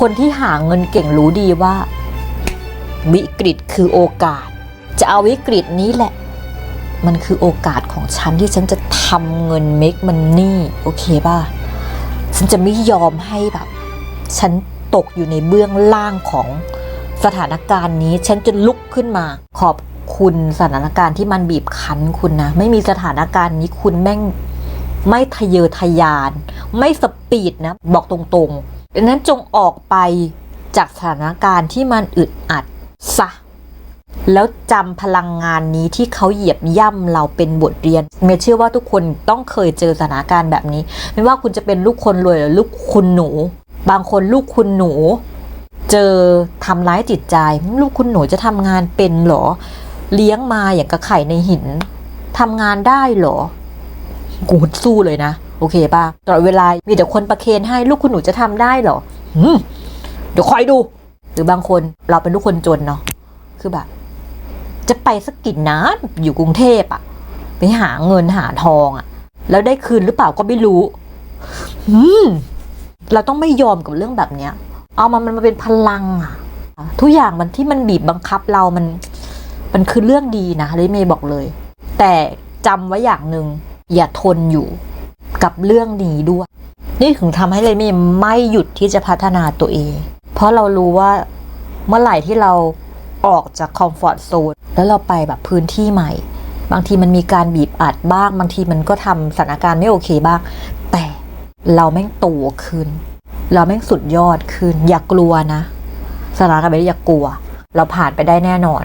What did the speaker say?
คนที่หาเงินเก่งรู้ดีว่า วิกฤตคือโอกาส จะเอาวิกฤตนี้แหละ มันคือโอกาสของฉันที่ฉันจะทำเงิน make money โอเคป่ะ ฉันจะไม่ยอมให้แบบ ฉันตกอยู่ในเบื้องล่างของสถานการณ์นี้ ฉันจะลุกขึ้นมา ขอบคุณสถานการณ์ที่มันบีบคั้นคุณนะ ไม่มีสถานการณ์นี้คุณแม่งไม่ทะเยอทะยาน ไม่สปีดนะ บอกตรงๆ ดังนั้นจงออกไปจากสถานการณ์ที่มันอึดอัดซะแล้วจำพลังงานนี้ที่เขาเหยียบย่ำเราเป็นบทเรียน เมเชื่อว่าทุกคนต้องเคยเจอสถานการณ์แบบนี้ ไม่ว่าคุณจะเป็นลูกคนรวยหรือลูกคุณหนู บางคนลูกคุณหนู เจอทำร้ายจิตใจ ลูกคุณหนูจะทำงานเป็นหรอ เลี้ยงมาอย่างกระไข่ในหินทำงานได้หรอกูสู้เลยนะ โอเคป่ะตลอดเวลามีแต่คนประเคนให้ลูกคุณหนูจะทำได้เหรอหืมเดี๋ยวคอยดู หรือบางคนเราเป็นลูกคนจนเนาะคือแบบ จะไปสักกี่น้ำอยู่กรุงเทพอะไปหาเงินหาทองอะแล้วได้คืนหรือเปล่าก็ไม่รู้อืมเราต้องไม่ยอมกับเรื่องแบบเนี้ย เอามามันมาเป็นพลังอะทุกอย่างมันที่มันบีบบังคับเรามัน มันคือเรื่องดีนะเลยเมย์บอกเลย แต่จำไว้อย่างหนึ่งอย่าทนอยู่ กับเรื่องนี้ด้วย นี่ถึงทำให้เลยเมย์ไม่หยุดที่จะพัฒนาตัวเอง เพราะเรารู้ว่าเมื่อไหร่ที่เราออกจากคอมฟอร์ทโซนแล้วเราไปแบบพื้นที่ใหม่ บางทีมันมีการบีบอัดบ้าง บางทีมันก็ทำสถานการณ์ไม่โอเคบ้าง แต่เราแม่งโตขึ้น เราแม่งสุดยอดขึ้น อย่ากลัวนะสถานการณ์แบบนี้อย่ากลัว เราผ่านไปได้แน่นอน